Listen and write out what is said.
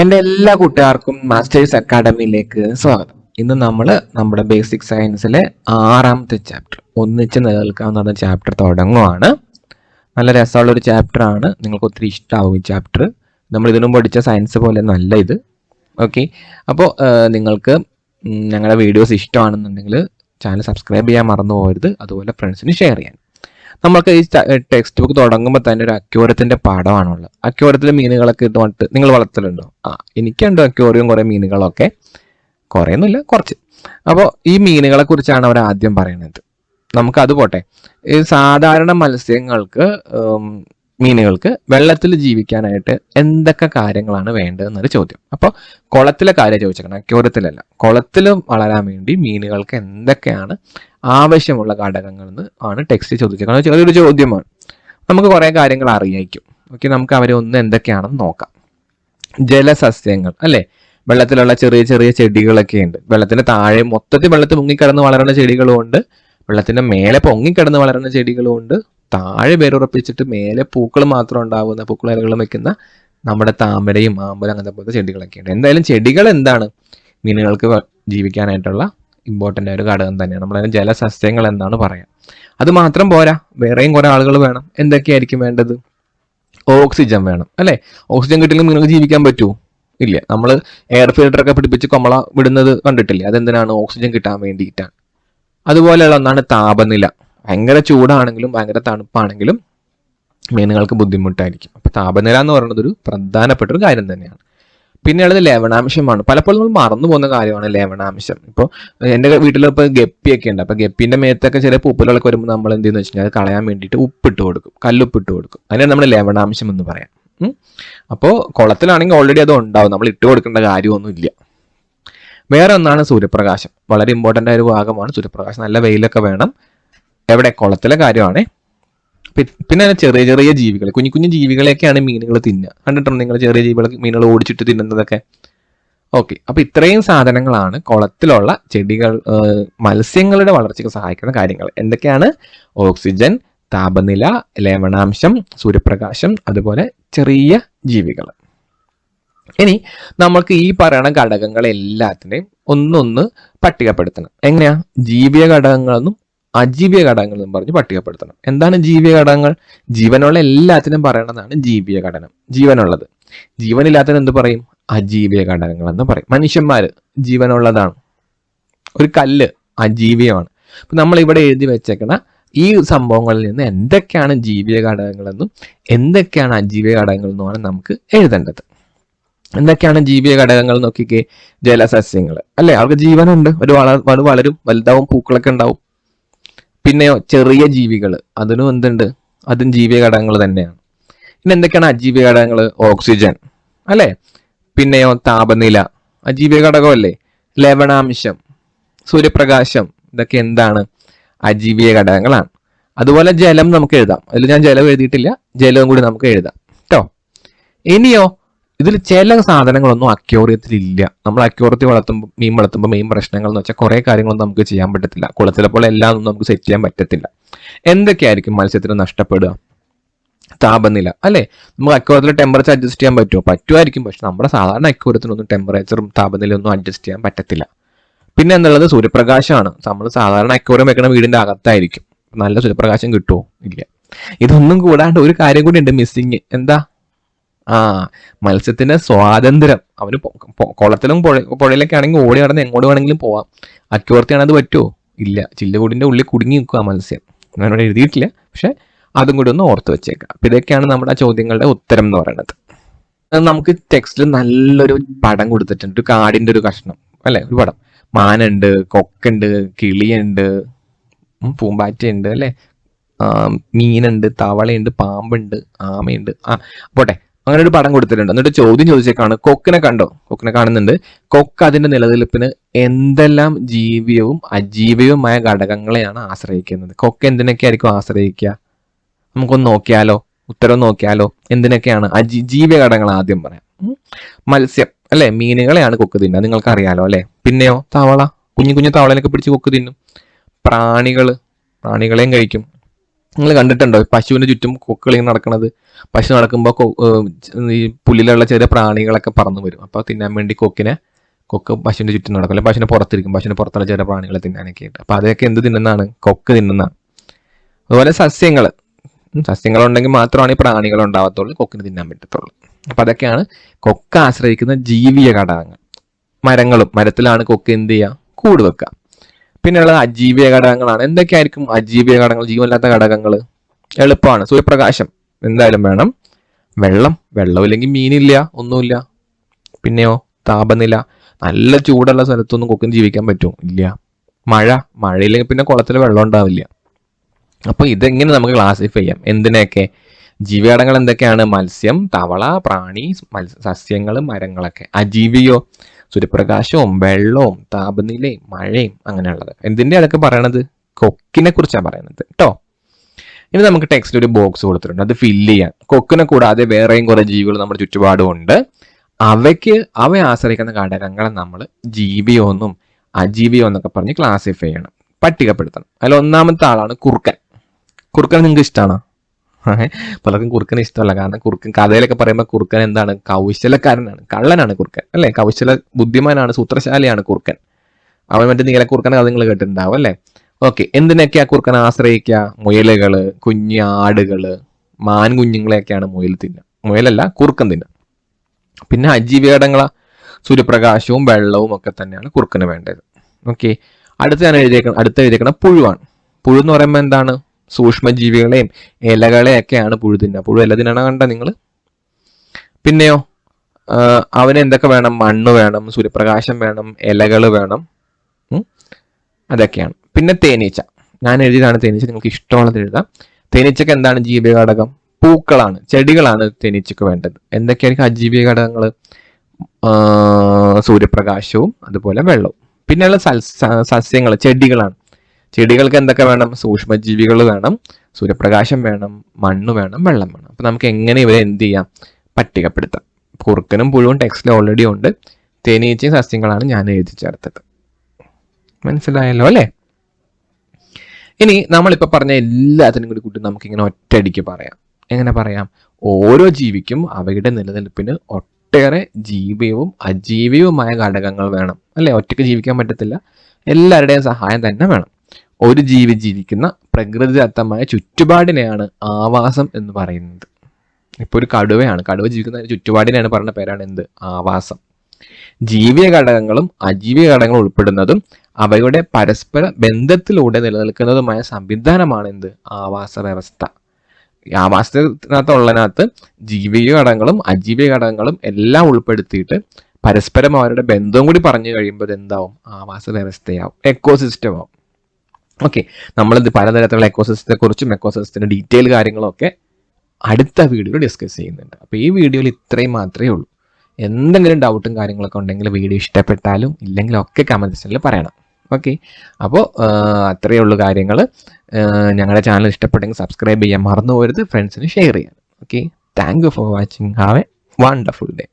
എന്റെ എല്ലാ കൂട്ടുകാർക്കും മാസ്റ്റേഴ്സ് അക്കാഡമിയിലേക്ക് സ്വാഗതം. ഇന്ന് നമ്മൾ നമ്മുടെ ബേസിക് സയൻസിലെ ആറാമത്തെ ചാപ്റ്റർ ഒന്നിച്ച് നിലനിൽക്കാവുന്ന ചാപ്റ്റർ തുടങ്ങുവാണ്. നല്ല രസമുള്ള ഒരു ചാപ്റ്റർ ആണ്. നിങ്ങൾക്ക് ഒത്തിരി ഇഷ്ടമാവും ഈ ചാപ്റ്റർ നമ്മൾ ഇതിനും പഠിച്ച സയൻസ് പോലെ നല്ല ഇത് ഓക്കെ അപ്പോൾ നിങ്ങൾക്ക് ഞങ്ങളുടെ വീഡിയോസ് ഇഷ്ടമാണെന്നുണ്ടെങ്കിൽ ചാനൽ സബ്സ്ക്രൈബ് ചെയ്യാൻ മറന്നു പോകരുത്. അതുപോലെ ഫ്രണ്ട്സിന് ഷെയർ ചെയ്യാൻ. നമുക്ക് ഈ ടെക്സ്റ്റ് ബുക്ക് തുടങ്ങുമ്പോൾ തന്നെ ഒരു അക്യൂരത്തിന്റെ പാഠമാണുള്ളത്. അക്യൂരത്തിലെ മീനുകളൊക്കെ ഇത് വന്നിട്ട് നിങ്ങൾ വളർത്തലുണ്ടോ? ആ എനിക്കുണ്ടോ അക്യൂറിയും കുറേ മീനുകളൊക്കെ. കുറേ ഒന്നുമില്ല കുറച്ച്. അപ്പോൾ ഈ മീനുകളെ കുറിച്ചാണ് അവർ ആദ്യം പറയുന്നത് നമുക്ക് അത് പോട്ടെ. ഈ സാധാരണ മത്സ്യങ്ങൾക്ക് മീനുകൾക്ക് വെള്ളത്തിൽ ജീവിക്കാനായിട്ട് എന്തൊക്കെ കാര്യങ്ങളാണ് വേണ്ടതെന്നൊരു ചോദ്യം. അപ്പോൾ കുളത്തിലെ കാര്യം ചോദിച്ചേക്കണം. അക്യൂരത്തിലല്ല കുളത്തിൽ വളരാൻ വേണ്ടി മീനുകൾക്ക് എന്തൊക്കെയാണ് ആവശ്യമുള്ള ഘടകങ്ങൾ എന്ന് ആണ് ടെക്സ്റ്റ് ചോദിച്ചേക്കുന്നത്. ചെറിയൊരു ചോദ്യമാണ്. നമുക്ക് കുറേ കാര്യങ്ങൾ അറിയായിരിക്കും. ഓക്കെ നമുക്ക് അവരെ ഒന്ന് എന്തൊക്കെയാണെന്ന് നോക്കാം. ജലസസ്യങ്ങൾ അല്ലെ? വെള്ളത്തിലുള്ള ചെറിയ ചെറിയ ചെടികളൊക്കെ ഉണ്ട്. വെള്ളത്തിന്റെ താഴെ മൊത്തത്തിൽ വെള്ളത്തിൽ മുങ്ങിക്കിടന്ന് വളരുന്ന ചെടികളും ഉണ്ട്. വെള്ളത്തിന്റെ മേലെ പൊങ്ങിക്കിടന്ന് വളരുന്ന ചെടികളും ഉണ്ട്. താഴെ വേരുറപ്പിച്ചിട്ട് മേലെ പൂക്കൾ മാത്രം ഉണ്ടാവുന്ന പൂക്കൾ ഇലകളും വെക്കുന്ന നമ്മുടെ താമരയും ആമ്പലും അങ്ങനത്തെ പോലത്തെ ചെടികളൊക്കെ ഉണ്ട്. എന്തായാലും ചെടികൾ എന്താണ്? മീനുകൾക്ക് ജീവിക്കാനായിട്ടുള്ള ഇമ്പോർട്ടന്റ് ആയ ഒരു ഘടകം തന്നെയാണ്. നമ്മളതിന് ജലസസ്യങ്ങൾ എന്നാണ് പറയാം. അത് മാത്രം പോരാ. വേറെയും കുറെ ആളുകൾ വേണം. എന്തൊക്കെയായിരിക്കും വേണ്ടത്? ഓക്സിജൻ വേണം അല്ലേ? ഓക്സിജൻ കിട്ടില്ലെങ്കിൽ നിങ്ങൾക്ക് ജീവിക്കാൻ പറ്റുമോ ഇല്ല. നമ്മൾ എയർ ഫിൽട്ടർ ഒക്കെ പിടിപ്പിച്ച് കൊമള വിടുന്നത് കണ്ടിട്ടില്ലേ? അതെന്തിനാണ് ഓക്സിജൻ കിട്ടാൻ വേണ്ടിയിട്ടാണ് അതുപോലെയുള്ള ഒന്നാണ് താപനില. ഭയങ്കര ചൂടാണെങ്കിലും ഭയങ്കര തണുപ്പാണെങ്കിലും മീനുകൾക്ക് ബുദ്ധിമുട്ടായിരിക്കും. അപ്പൊ താപനില എന്ന് പറയുന്നത് ഒരു പ്രധാനപ്പെട്ട ഒരു കാര്യം തന്നെയാണ്. പിന്നെയുള്ളത് ലവണാംശമാണ് പലപ്പോഴും നമ്മൾ മറന്നു പോകുന്ന കാര്യമാണ് ലവണാംശം. ഇപ്പോൾ എന്റെ വീട്ടിൽ ഇപ്പോൾ ഗപ്പിയൊക്കെ ഉണ്ട്. അപ്പോൾ ഗപ്പിന്റെ മേത്തൊക്കെ ചില പൂപ്പലുകളൊക്കെ വരുമ്പോൾ നമ്മൾ എന്ത് ചെയ്യുന്നു വെച്ചാൽ അത് കളയാൻ വേണ്ടിയിട്ട് ഉപ്പിട്ട് കൊടുക്കും. കല്ലുപ്പിട്ട് കൊടുക്കും. അതിനാണ് നമ്മൾ ലവണാംശം എന്ന് പറയാം. അപ്പോ അപ്പോൾ കുളത്തിലാണെങ്കിൽ ഓൾറെഡി അത് ഉണ്ടാവും. നമ്മൾ ഇട്ട് കൊടുക്കേണ്ട കാര്യമൊന്നുമില്ല വേറെ ഒന്നാണ് സൂര്യപ്രകാശം. വളരെ ഇമ്പോർട്ടന്റ് ആയ ഒരു ഭാഗമാണ് സൂര്യപ്രകാശം. നല്ല വെയിലൊക്കെ വേണം. എവിടെ? കുളത്തിലെ കാര്യമാണ്. പിന്നെ ചെറിയ ചെറിയ ജീവികൾ കുഞ്ഞു കുഞ്ഞു ജീവികളെയൊക്കെയാണ് മീനുകൾ തിന്നുക. കണ്ടിട്ടുണ്ടോ നിങ്ങൾ ചെറിയ ജീവികൾ മീനുകൾ ഓടിച്ചിട്ട് തിന്നുന്നതൊക്കെ? ഓക്കെ അപ്പൊ ഇത്രയും സാധനങ്ങളാണ് കുളത്തിലുള്ള ചെടികൾ മത്സ്യങ്ങളുടെ വളർച്ചയ്ക്ക് സഹായിക്കുന്ന കാര്യങ്ങൾ. എന്തൊക്കെയാണ്? ഓക്സിജൻ താപനില ലവണാംശം സൂര്യപ്രകാശം അതുപോലെ ചെറിയ ജീവികൾ. ഇനി നമുക്ക് ഈ പറയുന്ന ഘടകങ്ങൾ എല്ലാത്തിനെയും ഒന്നൊന്ന് പട്ടികപ്പെടുത്തണം. എങ്ങനെയാ? ജീവിക ഘടകങ്ങളെന്നും അജീവീയ എന്ന് പറഞ്ഞ് പട്ടികപ്പെടുത്തണം. എന്താണ് ജീവീയ ഘടകങ്ങൾ ജീവനുള്ള എല്ലാത്തിനും പറയണതാണ് ജീവീയ ഘടകം ജീവനുള്ളത്. ജീവനില്ലാത്തതിന് എന്ത് പറയും? അജീവിക ഘടകങ്ങൾ എന്ന് പറയും. മനുഷ്യന്മാര് ജീവനുള്ളതാണ്. ഒരു കല്ല് അജീവിയമാണ്. അപ്പൊ നമ്മൾ ഇവിടെ എഴുതി വെച്ചേക്കണ ഈ സംഭവങ്ങളിൽ നിന്ന് എന്തൊക്കെയാണ് ജീവീയ ഘടകങ്ങളെന്നും എന്തൊക്കെയാണ് അജീവീയ ഘടകങ്ങളെന്നുമാണ് നമുക്ക് എഴുതേണ്ടത്. എന്തൊക്കെയാണ് ജീവീയ ഘടകങ്ങൾ നോക്കിക്കേ? ജലസസ്യങ്ങൾ അല്ലെ? അവർക്ക് ജീവനുണ്ട്. ഒരു വള- വളരും വലുതാവും പൂക്കളൊക്കെ ഉണ്ടാവും. പിന്നെയോ ചെറിയ ജീവികൾ അതിനും എന്തുണ്ട്? അതും ജീവിക ഘടകങ്ങൾ തന്നെയാണ്. പിന്നെ എന്തൊക്കെയാണ് അജീവിക ഘടകങ്ങൾ ഓക്സിജൻ. അല്ലെ? പിന്നെയോ താപനില. അജീവിക ഘടകമല്ലേ ലവണാംശം സൂര്യപ്രകാശം ഇതൊക്കെ എന്താണ്? അജീവിക ഘടകങ്ങളാണ് അതുപോലെ ജലം നമുക്ക് എഴുതാം. അതിൽ ഞാൻ ജലം എഴുതിയിട്ടില്ല. ജലവും കൂടി നമുക്ക് എഴുതാം. കേട്ടോ ഇനിയോ ഇതിൽ ചില സാധനങ്ങളൊന്നും അക്യൂറിയത്തിൽ ഇല്ല നമ്മൾ അക്യൂറിയത്തിൽ വളർത്തുമ്പോൾ മീൻ വളർത്തുമ്പോൾ മെയിൻ പ്രശ്നങ്ങൾ എന്ന് വെച്ചാൽ കുറേ കാര്യങ്ങളൊന്നും നമുക്ക് ചെയ്യാൻ പറ്റത്തില്ല. പോലെ എല്ലാം ഒന്നും നമുക്ക് സെറ്റ് ചെയ്യാൻ പറ്റത്തില്ല. എന്തൊക്കെയായിരിക്കും മത്സ്യത്തിന് നഷ്ടപ്പെടുക? താപനില അല്ലേ? നമുക്ക് അക്യൂറത്തിൽ ടെമ്പറേച്ചർ അഡ്ജസ്റ്റ് ചെയ്യാൻ പറ്റുമോ? പറ്റുമായിരിക്കും. പക്ഷെ നമ്മുടെ സാധാരണ അക്യൂറത്തിനൊന്നും ടെമ്പറേച്ചറും താപനിലയൊന്നും അഡ്ജസ്റ്റ് ചെയ്യാൻ പറ്റത്തില്ല. പിന്നെ എന്നുള്ളത് സൂര്യപ്രകാശമാണ്. നമ്മൾ സാധാരണ അക്യൂറം വെക്കണ വീടിന്റെ അകത്തായിരിക്കും. നല്ല സൂര്യപ്രകാശം കിട്ടുമോ ഇല്ല. ഇതൊന്നും കൂടാണ്ട് ഒരു കാര്യം കൂടി ഉണ്ട്. മിസ്സിങ് എന്താ? ആ മത്സ്യത്തിന്റെ സ്വാതന്ത്ര്യം. അവന് കുളത്തിലും പുഴ- പുഴയിലൊക്കെ ആണെങ്കിൽ ഓടി നടന്ന് എങ്ങോട്ട് വേണമെങ്കിലും പോവാം. അക്യൂർത്തിയാണ് അത് പറ്റുമോ ഇല്ല. ചില്ലുകൂടിന്റെ ഉള്ളിൽ കുടുങ്ങി നിൽക്കുക മത്സ്യം. ഞാനിവിടെ എഴുതിയിട്ടില്ല. പക്ഷെ അതും കൂടി ഒന്ന് ഓർത്ത് വെച്ചേക്കാം. അപ്പൊ ഇതൊക്കെയാണ് നമ്മുടെ ചോദ്യങ്ങളുടെ ഉത്തരം എന്ന് പറയുന്നത്. നമുക്ക് ടെക്സ്റ്റിൽ നല്ലൊരു പടം കൊടുത്തിട്ടുണ്ട്. ഒരു കാടിന്റെ ഒരു കഷ്ണം. അല്ലെ? ഒരു പടം. മാനുണ്ട് കൊക്കുണ്ട് കിളിയുണ്ട് പൂമ്പാറ്റയുണ്ട് അല്ലെ? മീനുണ്ട് തവളയുണ്ട് പാമ്പുണ്ട് ആമയുണ്ട്. ആ പോട്ടെ. അങ്ങനെ ഒരു പടം കൊടുത്തിട്ടുണ്ട്. എന്നിട്ട് ചോദ്യം ചോദിച്ചേക്കാണ് കൊക്കിനെ കണ്ടോ? കൊക്കിനെ കാണുന്നുണ്ട്. കൊക്ക് അതിന്റെ നിലനിൽപ്പിന് എന്തെല്ലാം ജീവിയവും അജീവ്യവുമായ ഘടകങ്ങളെയാണ് ആശ്രയിക്കുന്നത്? കൊക്ക് എന്തിനൊക്കെ ആയിരിക്കും ആശ്രയിക്കുക? നമുക്കൊന്ന് നോക്കിയാലോ? ഉത്തരം നോക്കിയാലോ? എന്തിനൊക്കെയാണ് അജീ ജീവ്യ ഘടകങ്ങൾ ആദ്യം പറയാം. മത്സ്യം അല്ലെ? മീനുകളെയാണ് കൊക്ക് തിന്നുക. നിങ്ങൾക്ക് അറിയാലോ അല്ലെ? പിന്നെയോ തവള. കുഞ്ഞു കുഞ്ഞു തവളനൊക്കെ പിടിച്ച് കൊക്ക് തിന്നും. പ്രാണികൾ പ്രാണികളെയും കഴിക്കും. നിങ്ങൾ കണ്ടിട്ടുണ്ടോ? പശുവിന് ചുറ്റും ഇങ്ങനെ നടക്കുന്നത് പശു നടക്കുമ്പോൾ ഈ പുല്ലിലുള്ള ചെറിയ പ്രാണികളൊക്കെ പറന്നു വരും. അപ്പോൾ തിന്നാൻ വേണ്ടി കൊക്കിനെ കൊക്ക് പശുവിന്റെ ചുറ്റും നടക്കും. അല്ലെങ്കിൽ പശുവിനെ പുറത്തിരിക്കും. പശുവിന് പുറത്തുള്ള ചെറിയ പ്രാണികളെ തിന്നാനൊക്കെ ആയിട്ട്. അപ്പോൾ അതൊക്കെ എന്ത് തിന്നുന്നതാണ്? കൊക്ക് തിന്നുന്നതാണ് അതുപോലെ സസ്യങ്ങൾ ഉണ്ടെങ്കിൽ മാത്രമാണ് ഈ പ്രാണികൾ ഉണ്ടാവത്തുള്ളൂ. കൊക്കിന് തിന്നാൻ പറ്റത്തുള്ളൂ. അപ്പോൾ അതൊക്കെയാണ് കൊക്ക് ആശ്രയിക്കുന്ന ജീവിയ ഘടകങ്ങൾ. മരങ്ങളും. മരത്തിലാണ് കൊക്ക് എന്ത് ചെയ്യുക? കൂട് വെക്കുക. പിന്നെയുള്ളത് അജീവിയ ഘടകങ്ങളാണ്. എന്തൊക്കെയായിരിക്കും അജീവിയ ഘടകങ്ങൾ? ജീവനില്ലാത്ത ഘടകങ്ങൾ എളുപ്പമാണ്. സൂര്യപ്രകാശം എന്തായാലും വേണം. വെള്ളം. വെള്ളം ഇല്ലെങ്കിൽ മീനില്ല ഒന്നുമില്ല. പിന്നെയോ? താപനില. നല്ല ചൂടുള്ള സ്ഥലത്തൊന്നും കൊക്കിന് ജീവിക്കാൻ പറ്റുമോ? ഇല്ല. മഴ. മഴയില്ലെങ്കിൽ പിന്നെ കുളത്തിൽ വെള്ളം ഉണ്ടാവില്ല. അപ്പോൾ ഇതെങ്ങനെ നമുക്ക് ക്ലാസിഫൈ ചെയ്യാം? എന്തിനൊക്കെ ജീവിയടങ്ങൾ എന്തൊക്കെയാണ്? മത്സ്യം തവള പ്രാണി സസ്യങ്ങൾ മരങ്ങളൊക്കെ. അജീവിയോ സൂര്യപ്രകാശവും വെള്ളവും താപനിലയും മഴയും അങ്ങനെയുള്ളത്. എന്തിന്റെ അതൊക്കെ പറയണത്? കൊക്കിനെ കുറിച്ചാണ് പറയുന്നത് കേട്ടോ ഇനി നമുക്ക് ടെക്സ്റ്റ് ഒരു ബോക്സ് കൊടുത്തിട്ടുണ്ട്. അത് ഫില്ല് ചെയ്യാൻ. കൊക്കിനെ കൂടാതെ വേറെയും കുറേ ജീവികൾ നമ്മുടെ ചുറ്റുപാടും ഉണ്ട്. അവയ്ക്ക് അവയെ ആശ്രയിക്കുന്ന ഘടകങ്ങളെ നമ്മൾ ജീവിയോ എന്നും അജീവിയോ എന്നൊക്കെ പറഞ്ഞ് ക്ലാസിഫൈ ചെയ്യണം. പട്ടികപ്പെടുത്തണം. അതിൽ ഒന്നാമത്തെ ആളാണ് കുറുക്കൻ. കുറുക്കൻ നിങ്ങൾക്ക് ഇഷ്ടമാണോ പലർക്കും കുറുക്കൻ ഇഷ്ടമല്ല. കാരണം കുറുക്കൻ കഥയിലൊക്കെ പറയുമ്പോൾ കുറുക്കൻ എന്താണ്? കൗശലക്കാരനാണ്. കള്ളനാണ് കുറുക്കൻ. അല്ലെ? കൗശല ബുദ്ധിമാനാണ് സൂത്രശാലിയാണ് കുറുക്കൻ. അവൻ മറ്റേ നീല നീലക്കുറുക്കൻ കഥ നിങ്ങൾ കേട്ടിട്ടുണ്ടാവും അല്ലെ? ഓക്കെ എന്തിനൊക്കെയാ കുറുക്കൻ ആശ്രയിക്കുക? മുയലുകൾ കുഞ്ഞു ആടുകൾ മാൻ കുഞ്ഞുങ്ങളെയൊക്കെയാണ് മുയൽ തിന്ന മുയലല്ല കുറുക്കൻ തിന്ന പിന്നെ അജീവികടങ്ങളാ സൂര്യപ്രകാശവും വെള്ളവും ഒക്കെ തന്നെയാണ് കുറുക്കന് വേണ്ടത്. ഓക്കെ അടുത്ത ഞാൻ എഴുതിയേക്കണം അടുത്ത എഴുതിയേക്കണം പുഴുവാണ്. പുഴു എന്ന് പറയുമ്പോൾ എന്താണ്? സൂക്ഷ്മജീവികളെയും ഇലകളെയൊക്കെയാണ് പുഴു തിന്നുക പുഴു ഇല തിന്നണ കണ്ട നിങ്ങൾ പിന്നെയോ അവന് എന്തൊക്കെ വേണം? മണ്ണ് വേണം സൂര്യപ്രകാശം വേണം ഇലകൾ വേണം. അതൊക്കെയാണ്. പിന്നെ തേനീച്ച. ഞാൻ എഴുതിയതാണ് തേനീച്ച നിങ്ങൾക്ക് ഇഷ്ടമുള്ളത് എഴുതാം. തേനീച്ചക്ക് എന്താണ് ജീവിക ഘടകം? പൂക്കളാണ് ചെടികളാണ് തേനീച്ചക്ക് വേണ്ടത്. എന്തൊക്കെയായിരിക്കും അജീവിക ഘടകങ്ങൾ സൂര്യപ്രകാശവും അതുപോലെ വെള്ളവും. പിന്നെയുള്ള സസ്യങ്ങൾ ചെടികളാണ്. ചെടികൾക്ക് എന്തൊക്കെ വേണം? സൂക്ഷ്മജീവികൾ വേണം സൂര്യപ്രകാശം വേണം മണ്ണ് വേണം വെള്ളം വേണം. അപ്പൊ നമുക്ക് എങ്ങനെ ഇവരെ എന്ത് ചെയ്യാം? പട്ടികപ്പെടുത്താം. കുറുക്കനും പുഴുവും ടെക്സ്റ്റിൽ ഓൾറെഡി ഉണ്ട്. തേനീച്ചയും സസ്യങ്ങളാണ് ഞാൻ എഴുതി ചേർത്തത്. മനസ്സിലായല്ലോ അല്ലേ? ഇനി നമ്മളിപ്പോൾ പറഞ്ഞ എല്ലാത്തിനും കൂടി കൂട്ടി നമുക്കിങ്ങനെ ഒറ്റയടിക്ക് പറയാം. എങ്ങനെ പറയാം? ഓരോ ജീവിക്കും അവയുടെ നിലനിൽപ്പിന് ഒട്ടേറെ ജീവിയവും അജീവിയവുമായ ഘടകങ്ങൾ വേണം. അല്ലെ? ഒറ്റയ്ക്ക് ജീവിക്കാൻ പറ്റത്തില്ല. എല്ലാവരുടെയും സഹായം തന്നെ വേണം. ഒരു ജീവി ജീവിക്കുന്ന പ്രകൃതിദത്തമായ ചുറ്റുപാടിനെയാണ് ആവാസം എന്ന് പറയുന്നത്. ഇപ്പോൾ ഒരു കടുവയാണ്. കടുവ ജീവിക്കുന്ന ചുറ്റുപാടിനെയാണ് പറയുന്ന പേരാണ് എന്ത്? ആവാസം. ജീവീയ ഘടകങ്ങളും അജീവീയ ഘടകങ്ങളും ഉൾപ്പെടുന്നതും അവയുടെ പരസ്പര ബന്ധത്തിലൂടെ നിലനിൽക്കുന്നതുമായ സംവിധാനമാണ് എന്ത്? ആവാസ വ്യവസ്ഥ. ആവാസത്തിനകത്തുള്ളതിനകത്ത് ജീവിക ഘടകങ്ങളും അജീവിക ഘടകങ്ങളും എല്ലാം ഉൾപ്പെടുത്തിയിട്ട് പരസ്പരം അവരുടെ ബന്ധവും കൂടി പറഞ്ഞു കഴിയുമ്പോൾ എന്താവും ആവാസ വ്യവസ്ഥയാവും എക്കോസിസ്റ്റം ആവും. ഓക്കെ നമ്മളിത് പലതരത്തിലുള്ള എക്കോസിസ്റ്റത്തെ കുറിച്ചും എക്കോസിസ്റ്റത്തിന്റെ ഡീറ്റെയിൽ കാര്യങ്ങളൊക്കെ അടുത്ത വീഡിയോയിൽ ഡിസ്കസ് ചെയ്യുന്നുണ്ട്. അപ്പോൾ ഈ വീഡിയോയിൽ ഇത്രയും മാത്രമേ ഉള്ളൂ. എന്തെങ്കിലും ഡൗട്ടും കാര്യങ്ങളൊക്കെ ഉണ്ടെങ്കിൽ വീഡിയോ ഇഷ്ടപ്പെട്ടാലും ഇല്ലെങ്കിലും ഒക്കെ കമന്റ് സെക്ഷനിൽ പറയണം. ഓക്കെ അപ്പോൾ അത്രയേ ഉള്ളൂ കാര്യങ്ങൾ. ഞങ്ങളുടെ ചാനൽ ഇഷ്ടപ്പെട്ടെങ്കിൽ സബ്സ്ക്രൈബ് ചെയ്യാൻ മറന്നു പോരുത്. ഫ്രണ്ട്സിന് ഷെയർ ചെയ്യാൻ. Okay thank you for watching have a wonderful day